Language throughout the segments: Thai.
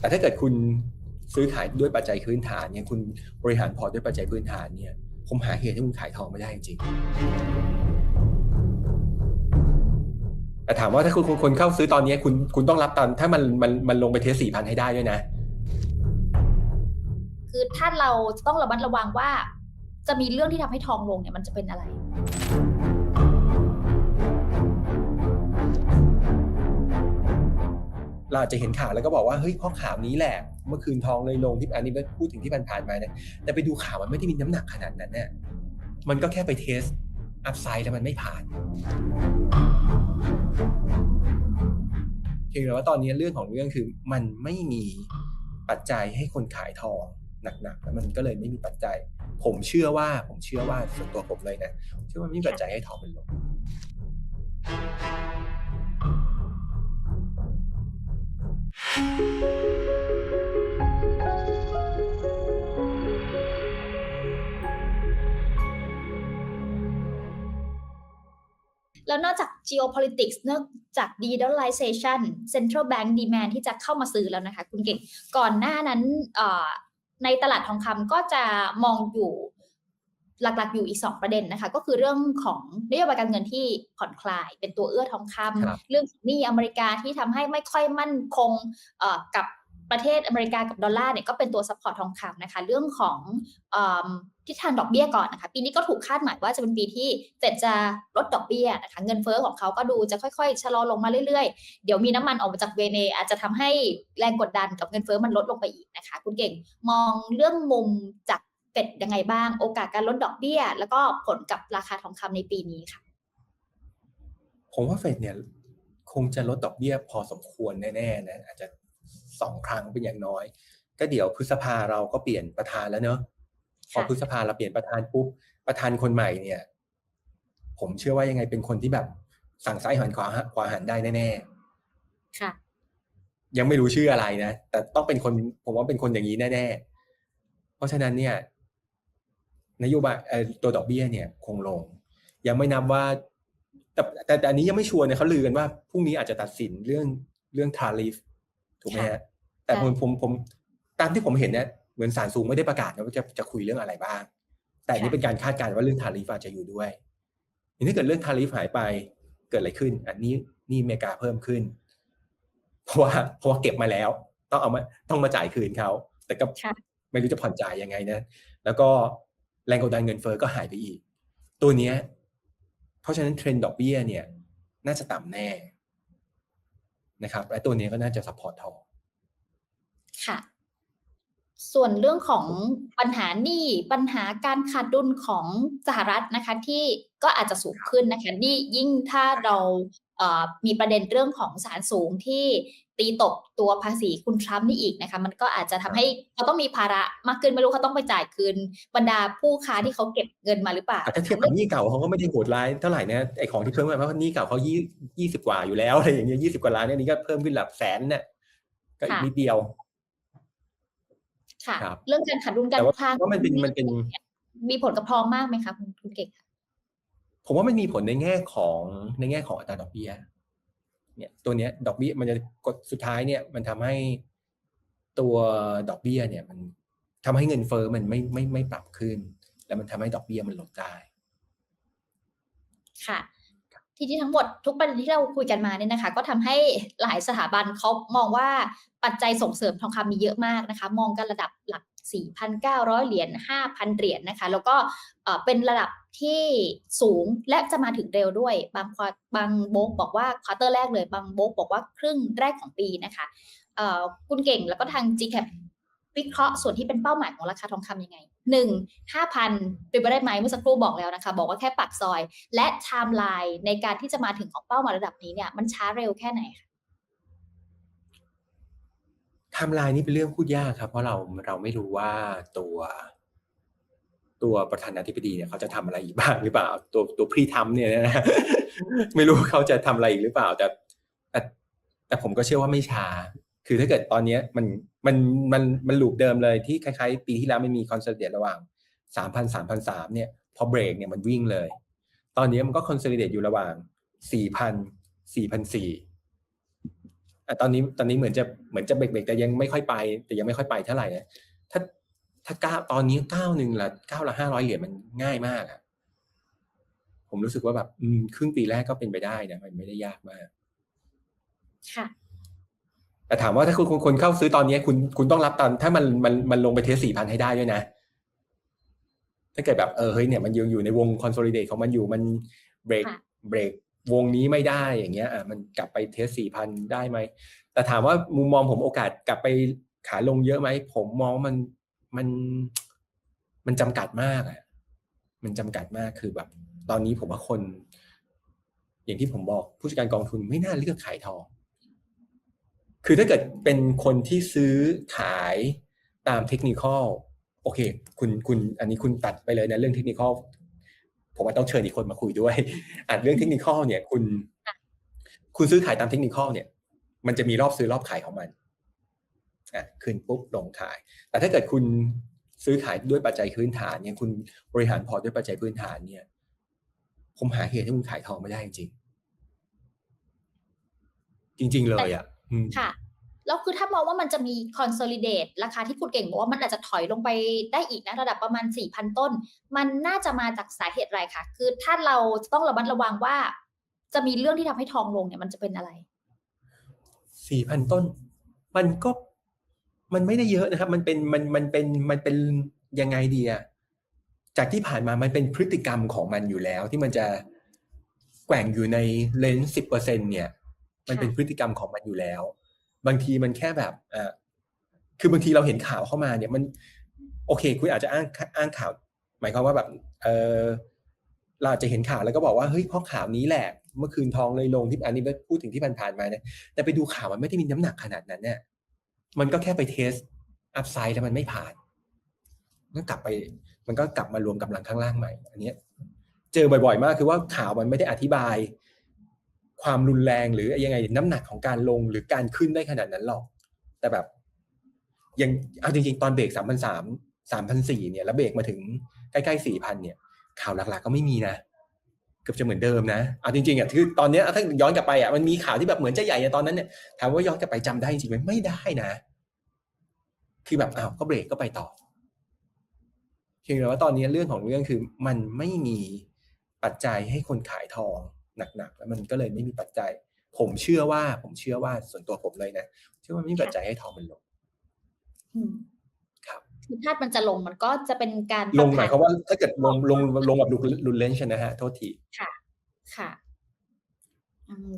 แต่ถ้าเกิดคุณซื้อขายด้วยปัจจัยพื้นฐานเนี่ยคุณบริหารพอร์ตด้วยปัจจัยพื้นฐานเนี่ยผมหาเหตุให้คุณขายทองไม่ได้จริงแต่ถามว่าถ้าคุณคนเข้าซื้อตอนนี้คุณคุณต้องรับตอนถ้ามันมันมันลงไปเทสสี่พันให้ได้ด้วยนะ คือถ้าเราต้องระมัดระวังว่า จะมีเรื่องที่ทำให้ทองลงเนี่ยมันจะเป็นอะไร เราจะเห็นข่าวแล้วก็บอกว่าเฮ้ยเพราะข่าวนี้แหละเมื่อคืนทองเลยลงที่อันนี้พูดถึงที่ผ่านๆมาเนี่ยแต่ไปดูข่าวมันไม่ได้มีน้ำหนักขนาดนั้นเนี่ยมันก็แค่ไปเทสอัพไซด์แล้วมันไม่ผ่านเพียงแต่ว่าตอนนี้เรื่องของเรื่องคือมันไม่มีปัจจัยให้คนขายทองหนักๆแล้วมันก็เลยไม่มีปัจจัย ผมเชื่อว่าผมเชื่อว่าส่วนตัวผมเลยนะเชื่อว่าไม่มีปัจจัยให้ทองมันลง แล้วนอกจาก geopolitics เนื่องจาก de-dollarization central bank demand ที่จะเข้ามาซื้อแล้วนะคะ คุณเก่ง ก่อนหน้านั้นในตลาดทองคำก็จะมองอยู่ หลักๆอยู่อีก 2 ประเด็นนะคะ ก็คือเรื่องของนโยบายการเงินที่ผ่อนคลายเป็นตัวเอื้อทองคครับำเรื่องหนี้อเมริกาที่ทำให้ไม่ค่อยมั่นคงเอ่อกับประเทศอเมริกากับดอลลาร์เนี่ยก็เป็นตัวซัพพอร์ตทองคำนะคะ เรื่องของเอมทิศทางดอกเบี้ยก่อนนะคะ ปีนี้ก็ถูกคาดหมายว่าจะเป็นปีที่เฟดจะลดดอกเบี้ยนะคะ เงินเฟ้อของเขาก็ดูจะค่อยๆ ชะลอลงมาเรื่อยๆ เดี๋ยวมีน้ำมันออกมาจากเวเนอาจจะทำให้แรงกดดันกับเงินเฟ้อมันลดลงไปอีกนะคะ คุณเก่งมองเรื่องมุมจาก เฟดยังไงบ้าง โอกาสการลดดอกเบี้ย แล้วก็ผลกับราคาทองคำในปีนี้ค่ะ ผมว่าเฟดเนี่ยคงจะลดดอกเบี้ยพอสมควรแน่ๆนะอาจจะสองครั้งเป็นอย่างน้อย ก็เดี๋ยวพฤษภาเราก็เปลี่ยนประธานแล้วเนอะพอค่ะพฤษภาเราเปลี่ยนประธานปุ๊บประธานคนใหม่เนี่ย ผมเชื่อว่ายังไงเป็นคนที่แบบสั่งซ้ายหันขวาขวาหันได้แน่ค่ะๆยังไม่รู้ชื่ออะไรนะแต่ต้องเป็นคน ผมว่าเป็นคนอย่างนี้แน่ๆเพราะฉะนั้นเนี่ย นโยบายเอ่อตัวดอกเบี้ยเนี่ยคงลง ยังไม่นับว่า แต่แต่แต่อันนี้ยังไม่ชัวร์เนี่ยเขาลือกันว่าพรุ่งนี้อาจจะตัดสินเรื่องเรื่องทาริฟถูกไหมฮะแต่ผมใช่ผมผมตามที่ผมเห็นเนี่ยเหมือนศาลสูงไม่ได้ประกาศนะว่าจะจะคุยเรื่องอะไรบ้าง แต่อันนี้เป็นการคาดการณ์ว่าเรื่องทาริฟอาจจะอยู่ด้วยทีนี้ถ้าเกิดเรื่องทาริฟหายไปเกิดอะไรขึ้น อันนี้นี่อเมริกาเพิ่มขึ้น เพราะว่าเพราะว่าเก็บมาแล้ว ต้องเอามาต้องมาจ่ายคืนเขาแต่ก็ค่ะไม่รู้จะผ่อนจ่ายยังไงนะ แล้วก็ แรงกดดันเงินเฟ้อก็หายไปอีก ตัวเนี้ยเพราะฉะนั้นเทรนด์ดอกเบี้ยเนี่ยน่าจะต่ำแน่นะครับและตัวนี้ก็น่าจะซัพพอร์ตทองค่ะ ส่วนเรื่องของปัญหาหนี้ปัญหาการขาดดุลของสหรัฐนะคะ ที่ก็อาจจะสูงขึ้นนะคะนี่ยิ่งถ้าเรามีประเด็นเรื่องของศาลสูงที่ ตีตกตัวภาษีคุณทรัมป์นี่อีกนะคะ มันก็อาจจะทำให้เขาต้องมีภาระมากขึ้นไม่รู้เขาต้องไปจ่ายคืนบรรดาผู้ค้าที่เขาเก็บเงินมาหรือเปล่าแต่ถ้าเทียบกับหนี้เก่าเขาก็ไม่ได้โหดร้ายเท่าไหร่นะไอของที่เพิ่มมาเพราะหนี้เก่าเขายี่ยี่สิบกว่าอยู่แล้วอะไรอย่างเงี้ยยี่สิบกว่าล้านเนี่ยนี่ก็เพิ่มขึ้นหลักแสนเนี่ยก็อีกค่ะนิดเดียว ค่ะครับเรื่องการขาดดุลการแต่ว่าคลังว่ามันเป็นมันเป็น มีผลกับทองมากไหมคะคุณคุณเก่งคะผมว่ามันมีผลในแง่ของในแง่ของอัตราดอกเบี้ย เนี่ยตัวเนี้ยดอกเบี้ยมันจะกดสุดท้ายเนี่ยมันทำให้ตัวดอกเบี้ยเนี่ยมันทำให้เงินเฟ้อมันไม่ไม่ไม่ปรับขึ้น แล้วมันทำให้ดอกเบี้ยมันลดได้ค่ะทีนี้ทั้งหมดทุกประเด็นที่เราคุยกันมาเนี่ยนะคะ ก็ทำให้หลายสถาบันเขามองว่าปัจจัยส่งเสริมทองคำมีเยอะมากนะคะ มองกันระดับหลัก 4,900 เหรียญ 5,000 เหรียญนะคะ แล้วก็เป็นระดับที่สูงและจะมาถึงเร็วด้วย บางควอบางโบกบอกว่าควอเตอร์แรกเลย บางโบกบอกว่าครึ่งแรกของปีนะคะคุณเก่งแล้วก็ทาง GCAP วิเคราะห์ส่วนที่เป็นเป้าหมายของราคาทองคำยังไงหนึ่งห้าพันเป็นไปได้ไหมเมื่อสักครู่บอกแล้วนะคะ บอกว่าแค่ปากซอย และไทม์ไลน์ในการที่จะมาถึงของเป้าหมายระดับนี้เนี่ยมันช้าเร็วแค่ไหนคะ ทม์ไลน์นี่เป็นเรื่องพูดยากครับ เพราะเราเราไม่รู้ว่าตัวตัวประธานาธิบดีเนี่ยเขาจะทำอะไรอีกบ้างหรือเปล่า ตัวตัวพรีทำเนี่ยนะไม่รู้เขาจะทำอะไรอีกหรือเปล่าแต่แต่แต่ผมก็เชื่อว่าไม่ช้า คือถ้าเกิดตอนเนี้ยมันมันมันมันลูปเดิมเลยที่คล้ายๆ ปีที่แล้วไม่มีคอนเซ l เดตระหว่างสามพันสามพันสามเนี่ยพอเบรกเนี่ยมันวิ่งเลย ตอนนี้มันก็คอนเซ l เดตอยู่ระหว่างสี่พันสี่พันสี่ อะตอนนี้ตอนนี้เหมือนจะเหมือนจะเบรกๆแต่ยังไม่ค่อยไป แต่ยังไม่ค่อยไปเท่าไหร่นะถ้าถ้าก้าวตอนนี้ก้าวหนึ่งละก้าวละห้าร้อยเหรียญมันง่ายมากอะผมรู้สึกว่าแบบอืมครึ่งปีแรกก็เป็นไปได้นะมันไม่ได้ยากมาก ค่ะ แต่ถามว่าถ้าคุณคนคนเข้าซื้อตอนนี้คุณคุณต้องรับตอนถ้ามันมันมันลงไปเทสสี่พันให้ได้ด้วยนะถ้าเกิดแบบเออเฮ้ยเนี่ยมันยังอยู่ในวงคอนโซลิเดตของมันอยู่มันเบรกค่ะเบรก วงนี้ไม่ได้อย่างเงี้ยอะมันกลับไปเทสสี่พันได้ไหม แต่ถามว่ามุมมองผมโอกาสกลับไปขาลงเยอะไหม ผมมองมันมันมันจำกัดมากอะมันจำกัดมากคือแบบ ตอนนี้ผมว่าคน อย่างที่ผมบอกผู้จัดการกองทุนไม่น่าเลือกขายทอง คือถ้าเกิดเป็นคนที่ซื้อขายตามเทคนิคอลโอเค คุณคุณอันนี้คุณตัดไปเลยนะเรื่องเทคนิคอล ผมว่าต้องเชิญอีกคนมาคุยด้วยอ่านเรื่องเทคนิคอลเนี่ยคุณ คุณซื้อขายตามเทคนิคอลเนี่ย มันจะมีรอบซื้อรอบขายของมันอะขึ้นปุ๊บลงขาย แต่ถ้าเกิดคุณซื้อขายด้วยปัจจัยพื้นฐานเนี่ย คุณบริหารพอร์ตด้วยปัจจัยพื้นฐานเนี่ย ผมหาเหตุให้คุณขายทองไม่ได้จริงๆจริงๆเลยอะอืมค่ะ แล้วคือถ้ามองว่ามันจะมี consolidate ราคาที่คุณเก่งบอกว่ามันอาจจะถอยลงไปได้อีกนะ ระดับประมาณ 4,000 ต้น มันน่าจะมาจากสาเหตุอะไรคะคือถ้าเราต้องระมัดระวังว่า จะมีเรื่องที่ทำให้ทองลงเนี่ยมันจะเป็นอะไรสี่พันต้น มันก็มันไม่ได้เยอะนะครับ มันเป็นมันมันเป็นมันเป็นยังไงดีอะจากที่ผ่านมามันเป็นพฤติกรรมของมันอยู่แล้ว ที่มันจะแกว่งอยู่ในเลนส์สิบเปอร์เซ็นเนี่ย มันเป็นพฤติกรรมของมันอยู่แล้ว บางทีมันแค่แบบอ่าคือบางทีเราเห็นข่าวเข้ามาเนี่ยมัน โอเค คุณอาจจะอ้างอ้างข่าว หมายความว่าแบบเออเราอาจจะเห็นข่าวแล้วก็บอกว่าเฮ้ยเพราะข่าวนี้แหละ เมื่อคืนทองเลยลงที่อันนี้พูดถึงที่ผ่านๆมาเนี่ยแต่ไปดูข่าวมันไม่ได้มีน้ำหนักขนาดนั้นเนี่ยมันก็แค่ไปเทสอัพไซด์แล้วมันไม่ผ่านก็กลับไป มันก็กลับมารวมกำลังข้างล่างใหม่ อันนี้เจอบ่อย ๆ มากคือว่าข่าวมันไม่ได้อธิบาย ความรุนแรงหรือยังไงน้ำหนักของการลงหรือการขึ้นได้ขนาดนั้นหรอก แต่แบบยังเอาจริงๆ ตอนเบรกสามพันสามสามพันสี่เนี่ย แล้วเบรกมาถึงใกล้ๆสี่พันเนี่ย ข่าวหลักๆก็ไม่มีนะเกือบจะเหมือนเดิมนะเอาจริงๆอะคือตอนเนี้ยถ้าย้อนกลับไปอะมันมีข่าวที่แบบเหมือนจะใหญ่อะตอนนั้นเนี่ยถามว่าย้อนกลับไปจำได้จริงไหมไม่ได้นะคือแบบอ้าวก็เบรกก็ไปต่อเพียงแต่ว่าตอนนี้เรื่องของเรื่องคือมันไม่มีปัจจัยให้คนขายทอง หนักๆแล้วมันก็เลยไม่มีปัจจัย ผมเชื่อว่า ผมเชื่อว่าส่วนตัวผมเลยนะเชื่อว่าไม่มีปัจจัยให้ทองมันลงอืมครับคือถ้ามันจะลงมันก็จะเป็นการลงหมายความว่าถ้าเกิดลงลงปรับฐนลงแบบรุนแรงใช่นะฮะโทษทีค่ะ ค่ะอืม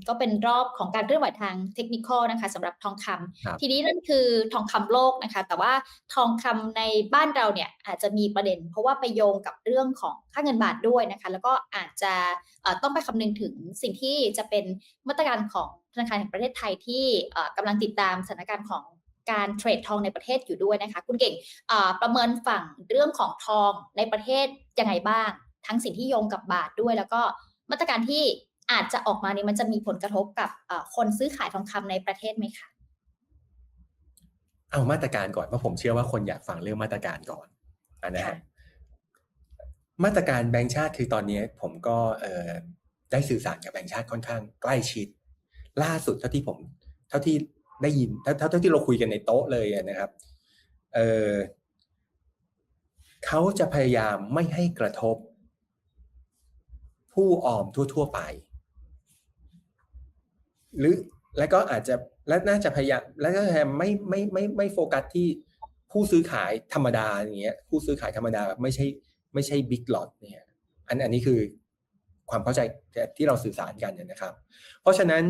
ก็เป็นรอบของการเคลื่อนไหวทางเทคนิคอลนะคะสำหรับทองคำครับทีนี้นั่นคือทองคำโลกนะคะ แต่ว่าทองคำในบ้านเราเนี่ยอาจจะมีประเด็น เพราะว่าไปโยงกับเรื่องของค่าเงินบาทด้วยนะคะ แล้วก็อาจจะเอ่อต้องไปคำนึงถึงสิ่งที่จะเป็นมาตรการของธนาคารแห่งประเทศไทยที่เอ่อกำลังติดตามสถานการณ์ของการเทรดทองในประเทศอยู่ด้วยนะคะ คุณเก่งเอ่อประเมินฝั่งเรื่องของทองในประเทศยังไงบ้าง ทั้งสิ่งที่โยงกับบาทด้วย แล้วก็มาตรการที่ อาจจะออกมาเนี่ยมันจะมีผลกระทบกับเอ่อคนซื้อขายทองคำในประเทศไหมคะเอามาตรการก่อนเพราะผมเชื่อว่าคนอยากฟังเรื่องมาตรการก่อนอันนะฮะค่ะมาตรการแบงก์ชาติคือตอนนี้ผมก็เอ่อได้สื่อสารกับแบงก์ชาติค่อนข้างใกล้ชิด ล่าสุดเท่าที่ผม เท่าที่ได้ยินเท่าเท่าเท่าที่เราคุยกันในโต๊ะเลยนะครับเออเขาจะพยายามไม่ให้กระทบ ผู้ออมทั่ว ๆ ไป หรือและก็อาจจะและน่าจะพยายามและก็พยายามไม่ไม่ไม่ไม่โฟกัสที่ผู้ซื้อขายธรรมดาอย่างเงี้ยผู้ซื้อขายธรรมดาแบบไม่ใช่ไม่ใช่บิ๊กหลอตเนี่ยอันอันนี้คือความเข้าใจที่เราสื่อสารกันเนี่ยนะครับ เพราะฉะนั้น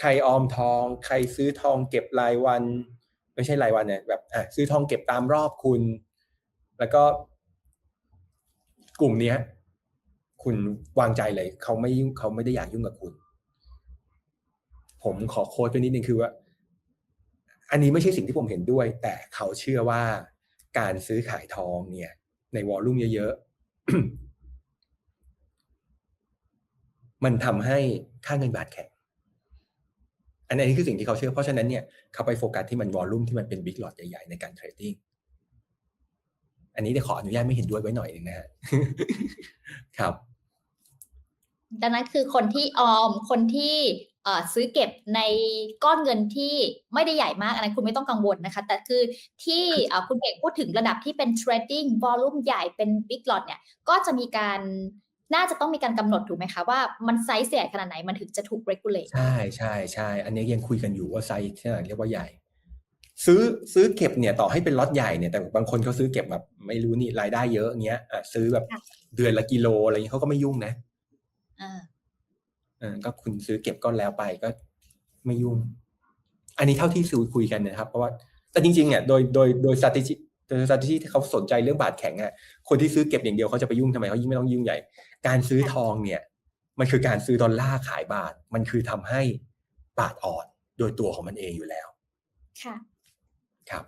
ใครออมทอง ใครซื้อทองเก็บรายวัน ไม่ใช่รายวันเนี่ยแบบอะซื้อทองเก็บตามรอบคุณ แล้วก็ กลุ่มเนี้ย คุณวางใจเลย เขาไม่ยุ่งเขาไม่ได้อยากยุ่งกับคุณ ผมขอโค้ดไปนิดนึงคือว่า อันนี้ไม่ใช่สิ่งที่ผมเห็นด้วย แต่เขาเชื่อว่าการซื้อขายทองเนี่ย ในวอลลุ่มเยอะๆ มันทำให้ค่าเงินบาทแข็งอันนี้คือสิ่งที่เขาเชื่อ เพราะฉะนั้นเนี่ยเขาไปโฟกัสที่มันวอลลุ่มที่มันเป็นบิ๊กหลอตใหญ่ๆในการเทรดดิ้งอันนี้เดี๋ยวขออนุญาตไม่เห็นด้วยไว้หน่อยหนึ่งนะฮะครับดังนั้นคือคนที่ออมคนที่ ซื้อเก็บในก้อนเงินที่ไม่ได้ใหญ่มากอันนั้นคุณไม่ต้องกังวลนะคะ แต่คือที่เอ่อคุณเอกพูดถึงระดับที่เป็น trading volume ใหญ่เป็น big lot เนี่ยก็จะมีการน่าจะต้องมีการกำหนดถูกไหมคะ ว่ามันไซส์ใหญ่ขนาดไหนมันถึงจะถูก regulate ใช่ใช่ใช่อันนี้ยังคุยกันอยู่ว่าไซส์ที่ไหนเรียกว่าใหญ่ ซื้อซื้อเก็บเนี่ยต่อให้เป็นล็อตใหญ่เนี่ยแต่บางคนเขาซื้อเก็บแบบไม่รู้นี่รายได้เยอะเงี้ยอะซื้อแบบค่ะเดือนละกิโลอะไรเงี้ยเขาก็ไม่ยุ่งนะอ่าเออก็คุณซื้อเก็บก็แล้วไปก็ไม่ยุ่ง อันนี้เท่าที่ซื้อคุยกันนะครับ เพราะว่าแต่จริงๆเนี่ยโดยโดยโดย strategy โดย strategy ที่เขาสนใจเรื่องบาทแข็งอะคนที่ซื้อเก็บอย่างเดียวเขาจะไปยุ่งทำไมเขายิ่งไม่ต้องยุ่งใหญ่ การซื้อทองเนี่ย มันคือการซื้อดอลลาร์ขายบาท มันคือทำให้บาทอ่อนโดยตัวของมันเองอยู่แล้ว ค่ะ ครับ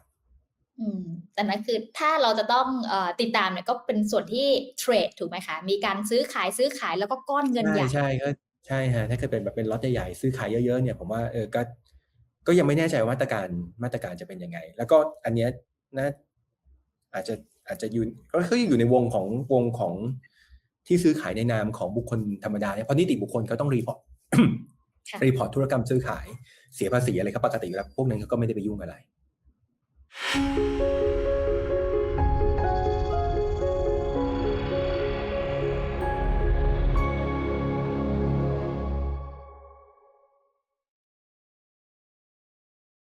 อืมแต่นั้นคือถ้าเราจะต้องเอ่อติดตามเนี่ยก็เป็นส่วนที่เทรดถูกไหมคะ มีการซื้อขายซื้อขายแล้วก็ก้อนเงินใช่ใหญ่ใช่ก็ ใช่ฮะถ้าเกิดเป็นแบบเป็นล็อตใหญ่ๆซื้อขายเยอะๆเนี่ยผมว่าเออก็ก็ยังไม่แน่ใจว่ามาตรการมาตรการจะเป็นยังไง แล้วก็อันเนี้ยน่าอาจจะอาจจะอยู่ก็คืออยู่ในวงของวงของที่ซื้อขายในนามของบุคคลธรรมดาเนี่ยเพราะนิติบุคคลเขาต้องรีพอร์ตค่ะรีพอร์ตธุรกรรมซื้อขายเสียภาษีอะไรก็ปกติอยู่แล้วพวกนั้นเขาก็ไม่ได้ไปยุ่งอะไร